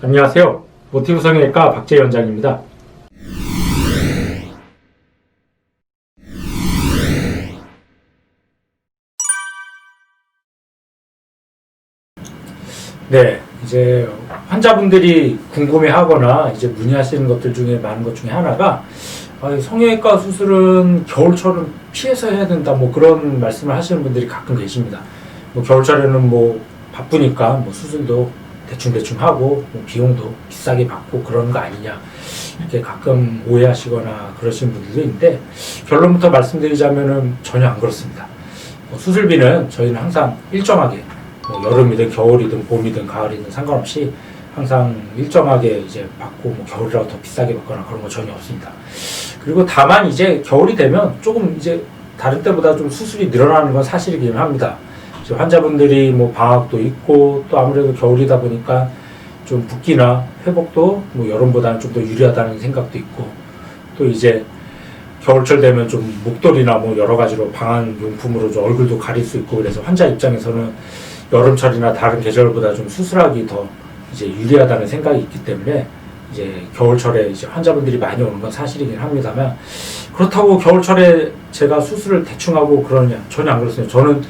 안녕하세요. 모티브 성형외과 박재희 원장입니다. 네, 이제 환자분들이 궁금해하거나 이제 문의하시는 것들 중에 많은 것 중에 하나가 아, 이 성형외과 수술은 겨울철은 피해서 해야 된다 뭐 그런 말씀을 하시는 분들이 가끔 계십니다. 뭐 겨울철에는 뭐 바쁘니까 뭐 수술도 대충 대충 하고 뭐 비용도 비싸게 받고 그런 거 아니냐 이렇게 가끔 오해하시거나 그러시는 분들도 있는데 결론부터 말씀드리자면은 전혀 안 그렇습니다. 뭐 수술비는 저희는 항상 일정하게 뭐 여름이든 겨울이든 봄이든 가을이든 상관없이 항상 일정하게 이제 받고 뭐 겨울이라고 더 비싸게 받거나 그런 거 전혀 없습니다. 그리고 다만 이제 겨울이 되면 조금 이제 다른 때보다 좀 수술이 늘어나는 건 사실이긴 합니다. 이제 환자분들이 뭐 방학도 있고 또 아무래도 겨울이다 보니까 좀 붓기나 회복도 뭐 여름보다는 좀 더 유리하다는 생각도 있고 또 이제 겨울철 되면 좀 목도리나 뭐 여러 가지로 방한 용품으로 좀 얼굴도 가릴 수 있고 그래서 환자 입장에서는 여름철이나 다른 계절보다 좀 수술하기 더 이제 유리하다는 생각이 있기 때문에 이제 겨울철에 이제 환자분들이 많이 오는 건 사실이긴 합니다만 그렇다고 겨울철에 제가 수술을 대충 하고 그러냐 전혀 안 그렇습니다. 저는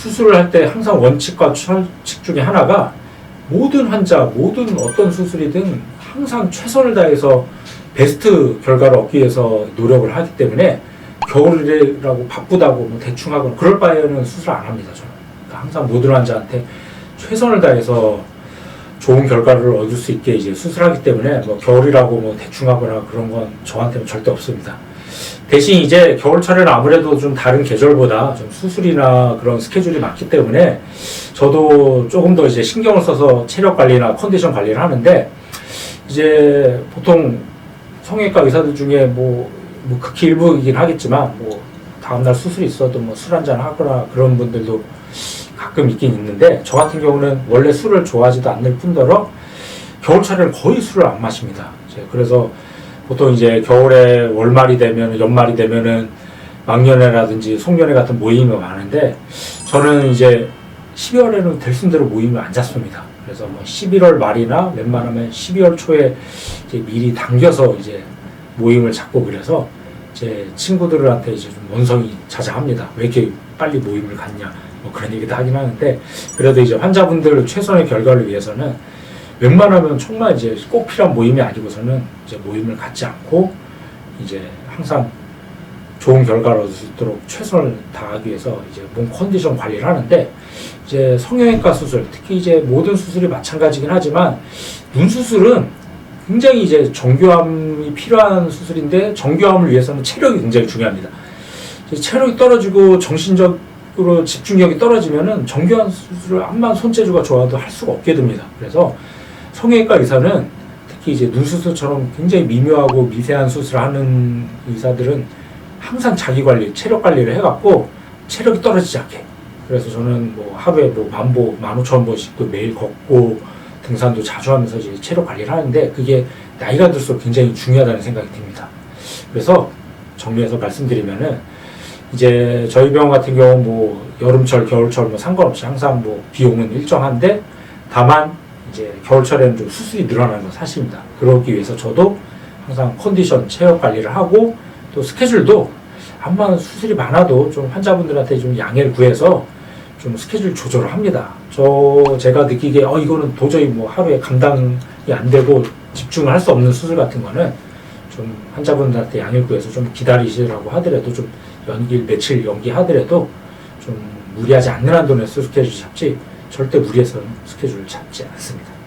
수술을 할 때 항상 원칙과 철칙 중에 하나가 모든 환자 모든 어떤 수술이든 항상 최선을 다해서 베스트 결과를 얻기 위해서 노력을 하기 때문에 겨울이라고 바쁘다고 뭐 대충 하거나 그럴 바에는 수술 안 합니다. 저는 그러니까 항상 모든 환자한테 최선을 다해서 좋은 결과를 얻을 수 있게 이제 수술하기 때문에 뭐 겨울이라고 뭐 대충 하거나 그런 건 저한테는 절대 없습니다. 대신 이제 겨울철에는 아무래도 좀 다른 계절보다 좀 수술이나 그런 스케줄이 많기 때문에 저도 조금 더 이제 신경을 써서 체력 관리나 컨디션 관리를 하는데 이제 보통 성형외과 의사들 중에 뭐, 뭐 극히 일부이긴 하겠지만 뭐 다음날 수술이 있어도 뭐 술 한잔 하거나 그런 분들도 가끔 있긴 있는데 저 같은 경우는 원래 술을 좋아하지도 않을 뿐더러 겨울철에는 거의 술을 안 마십니다. 그래서 보통 이제 겨울에 월말이 되면 연말이 되면은 막년회라든지 송년회 같은 모임이 많은데 저는 이제 12월에는 될순대로 모임을 안 잡습니다. 그래서 뭐 11월 말이나 웬만하면 12월 초에 미리 당겨서 이제 모임을 잡고 그래서 제 친구들한테 이제 좀 원성이 자자합니다. 왜 이렇게 빨리 모임을 갖냐 뭐 그런 얘기도 하긴 하는데 그래도 이제 환자분들 최선의 결과를 위해서는 웬만하면 정말 이제 꼭 필요한 모임이 아니고서는 이제 모임을 갖지 않고 이제 항상 좋은 결과를 얻을 수 있도록 최선을 다하기 위해서 이제 몸 컨디션 관리를 하는데 이제 성형외과 수술 특히 이제 모든 수술이 마찬가지긴 하지만 눈 수술은 굉장히 이제 정교함이 필요한 수술인데 정교함을 위해서는 체력이 굉장히 중요합니다. 체력이 떨어지고 정신적으로 집중력이 떨어지면은 정교한 수술을 암만 손재주가 좋아도 할 수가 없게 됩니다. 그래서 성형외과 의사는 특히 이제 눈 수술처럼 굉장히 미묘하고 미세한 수술을 하는 의사들은 항상 자기 관리, 체력 관리를 해갖고 체력이 떨어지지 않게. 그래서 저는 뭐 하루에 뭐 만보, 만 오천 보씩도 매일 걷고 등산도 자주 하면서 이제 체력 관리를 하는데 그게 나이가 들수록 굉장히 중요하다는 생각이 듭니다. 그래서 정리해서 말씀드리면은 이제 저희 병원 같은 경우 뭐 여름철, 겨울철 뭐 상관없이 항상 뭐 비용은 일정한데 다만 이제 겨울철에는 좀 수술이 늘어나는 건 사실입니다. 그러기 위해서 저도 항상 컨디션, 체력 관리를 하고 또 스케줄도 한번 수술이 많아도 좀 환자분들한테 좀 양해를 구해서 좀 스케줄 조절을 합니다. 저 제가 느끼기에 어 이거는 도저히 뭐 하루에 감당이 안 되고 집중을 할 수 없는 수술 같은 거는 좀 환자분들한테 양해를 구해서 좀 기다리시라고 하더라도 좀 연기를 며칠 연기하더라도 좀 무리하지 않는 한도의 스케줄 잡지 절대 무리해서는 스케줄을 잡지 않습니다.